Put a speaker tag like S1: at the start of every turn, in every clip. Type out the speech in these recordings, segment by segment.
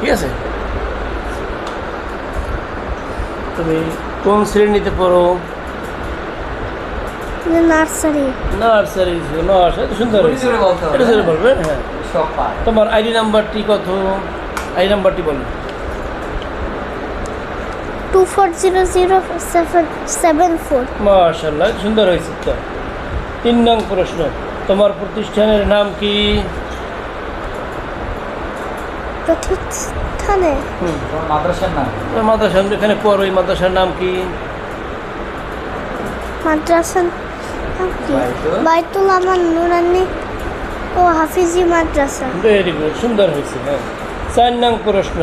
S1: ঠিক আছে? তুমি কোন শ্রেণীতে পড়ো?
S2: নার্সারি।
S1: নার্সারি নার্সারি সুন্দর এটা
S3: হ্যাঁ?
S1: হ্যাঁ। তোমার আইডি নাম্বারটি কত? আইডি নাম্বারটি বলো।
S2: Two four zero zero seven seven four.
S1: মাশাল্লাহ সুন্দর হয়েছে। তো তিন নং প্রশ্ন। তোমার প্রতিষ্ঠানের নাম কি?
S2: প্রতিষ্ঠানে?
S3: তোমার মাদ্রাসার নাম
S1: মাদ্রাসা এখানে পড়ো এই মাদ্রাসার নাম কি?
S2: মাদ্রাসা নাম কি?
S3: বাইতুল-
S2: নুরানি ও হাফিজি মাদ্রাসা।
S1: ভেরি গুড সুন্দর হয়েছে হ্যাঁ। চার নং প্রশ্ন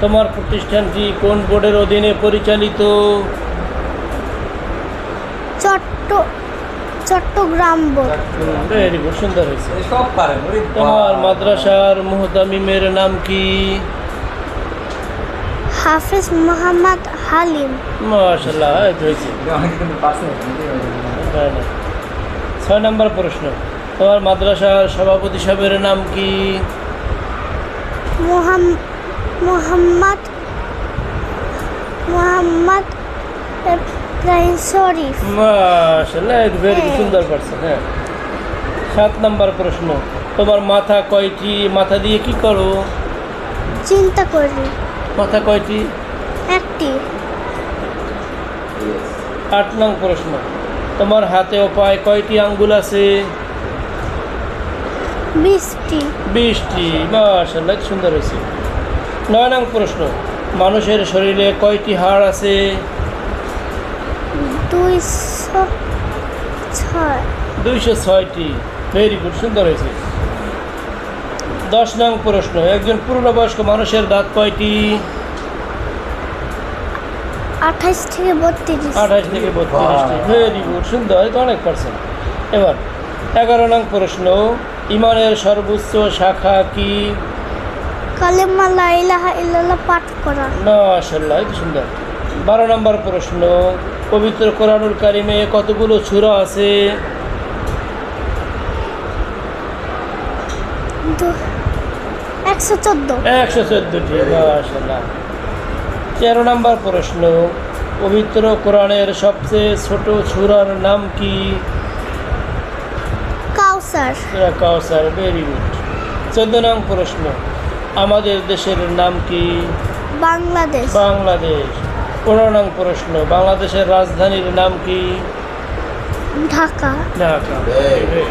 S1: তোমার প্রতিষ্ঠানটি কোন বোর্ডের অধীনে পরিচালিত?
S2: চট্ট চট্টগ্রাম বোর্ড।
S1: ভেরি গুড সুন্দর হয়েছে।
S3: সব পারে
S1: তোমার। মাদ্রাসার মুহতামিমের নাম কি?
S2: হাফিজ মোহাম্মদ হালিম।
S1: হয়েছে।
S3: না।
S1: ছয় নম্বর প্রশ্ন তোমার মাদ্রাসার সভাপতি সাহেবের নাম কি?
S2: মোহাম- মোহাম্মদ মোহাম্মদ ইব্রাহিম শরীফ
S1: মাশাল্লাহ ভেরি সুন্দর পারছেন হ্যাঁ। সাত নম্বর প্রশ্ন তোমার মাথা কয়টি? মাথা দিয়ে কি করো?
S2: চিন্তা করি।
S1: মাথা কয়টি?
S2: একটি।
S1: আট নং প্রশ্ন তোমার হাতে ও পায়ে কয়টি আঙ্গুল আছে?
S2: বিশটি।
S1: বিশটি মাশাল্লাহ সুন্দর হয়েছে। নয় নং প্রশ্ন মানুষের শরীরে কয়টি হাড় আছে?
S2: দুইশো ছয়।
S1: দুইশো ছয়টি। ভেরি গুড সুন্দর হয়েছে। দশ নং প্রশ্ন একজন পূর্ণবয়স্ক মানুষের দাঁত কয়টি?
S2: আঠাইশ থেকে বত্রিশ।
S1: আঠাশ থেকে বত্রিশটি। ভেরি গুড সুন্দর তো অনেক পার্সেন্ট এবার এগারো নং প্রশ্ন ইমানের সর্বোচ্চ শাখা কি?
S2: কালেমা লা ইলাহা ইল্লাল্লাহ পাঠ করা।
S1: তো সুন্দর। বারো নম্বর প্রশ্ন পবিত্র কোরআনুল কারিমে কতগুলো ছুরা আছে?
S2: একশো চোদ্দ।
S1: একশো চোদ্দটি তেরো নম্বর প্রশ্ন পবিত্র কোরআনের সবচেয়ে ছোট ছুরার নাম কি?
S2: কাউসার।
S1: সুরা কাউসার ভেরি গুড চোদ্দ নং প্রশ্ন আমাদের দেশের নাম কি?
S2: বাংলাদেশ।
S1: বাংলাদেশ। পনেরো নং প্রশ্ন। বাংলাদেশের রাজধানীর নাম কি?
S2: ঢাকা।
S1: ঢাকা।
S3: Very